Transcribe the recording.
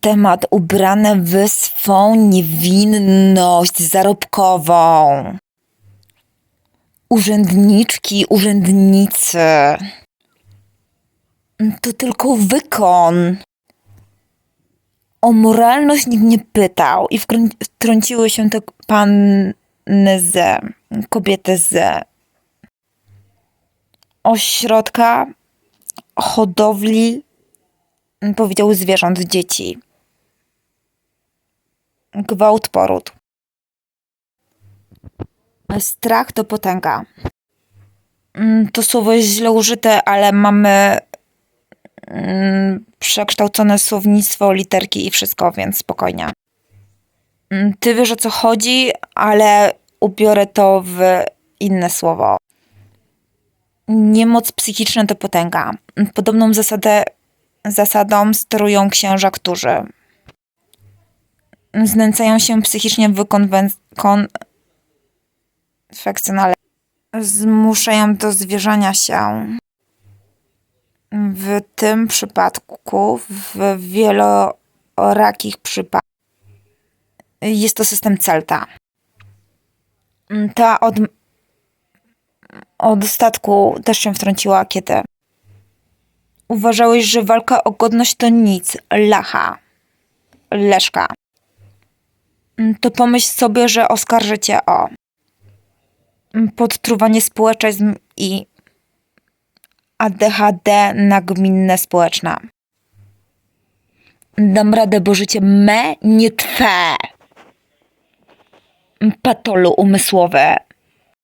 Temat ubrane w swą niewinność zarobkową. Urzędniczki, urzędnicy. To tylko wykon. O moralność nikt nie pytał i wtrąciły się te panny z, kobiety z ośrodka hodowli, powiedział zwierząt, dzieci. Gwałt, poród. Strach to potęga. Mm, To słowo jest źle użyte, ale mamy mm, przekształcone słownictwo, literki i wszystko, więc spokojnie. Mm, Ty wiesz o co chodzi, ale ubiorę to w inne słowo. Niemoc psychiczna to potęga. Podobną zasadę, zasadą sterują księża, którzy znęcają się psychicznie w konwen- konfekcjonale. Zmuszają do zwierzania się. W tym przypadku, w wielorakich przypadkach, jest to system Celta. Ta od, od statku też się wtrąciła, kiedy uważałeś, że walka o godność to nic, lacha, leszka. To pomyśl sobie, że oskarżę cię o podtruwanie społeczeństw i ADHD nagminne społeczne. Dam radę, bo życie me, nie twe. Patolu umysłowe.